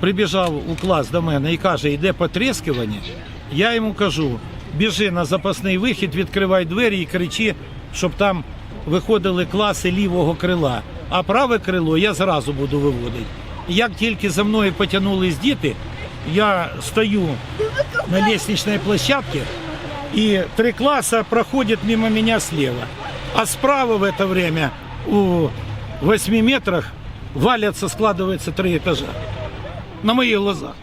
прибіжав у клас до мене і каже, йде потріскування, я йому кажу, біжи на запасний вихід, відкривай двері і кричи, щоб там виходили класи лівого крила. А праве крило я зразу буду виводити. Як тільки за мною потягнулись діти, я стою на лестничной площадке, и три класса проходят мимо меня слева. А справа в это время у 8 метрах валятся, складывается три этажа. На моих глазах.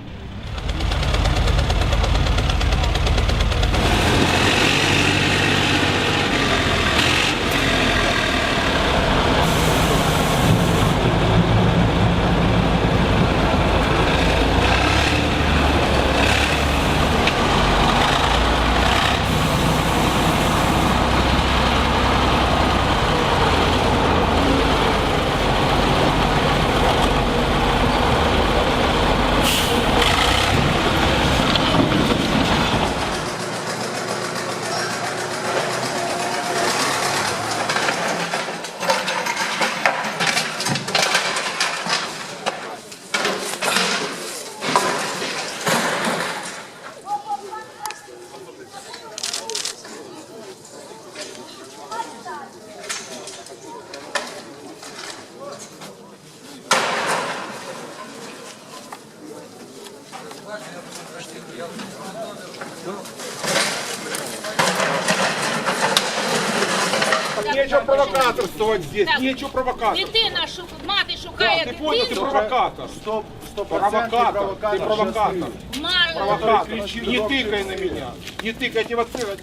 Нечего провокаторствовать здесь, Так. нечего провокаторствовать. Дитина шук... мати Да, шукає ты понял, ты дитину. провокатор. Стоп, стоп, Провокатор, ты провокатор. Ма- Провокатор. Не тыкай на меня. Не тыкайте вот это.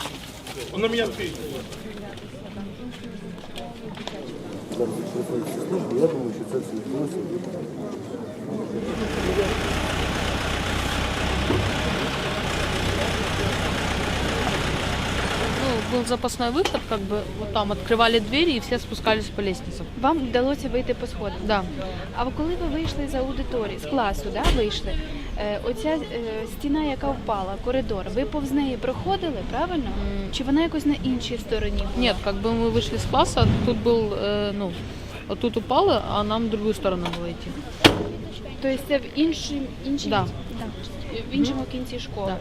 Он на меня тыкает. Я думаю, що це все відбулося. был запасной выход, как бы вот там открывали двери и все спускались по лестницам. Вам вдалося вийти по сходам. Да. А ви коли ви вийшли з аудиторії, з класу, да, вийшли, е, оця е, стіна, яка впала, коридор, ви повз неї проходили, правильно? Чи вона якось на іншій стороні? була? Нет, как бы мы вышли с класса, тут был, э, ну, вот тут упало, а нам в другую сторону было идти. Тобто це в іншому, іншій, Да. в іншому кінці школи.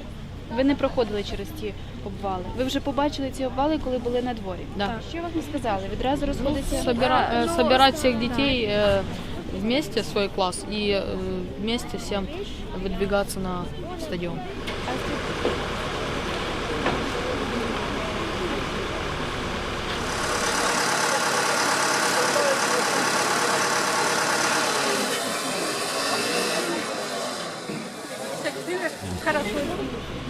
Ви не проходили через ті обвали. Ви вже побачили ці обвали, коли були на дворі. Да. Що вам сказали? Відразу розходиться. Собира, э, собирать всех детей э, вместе, свой класс, и э, вместе всем на стадіон. Хорошо.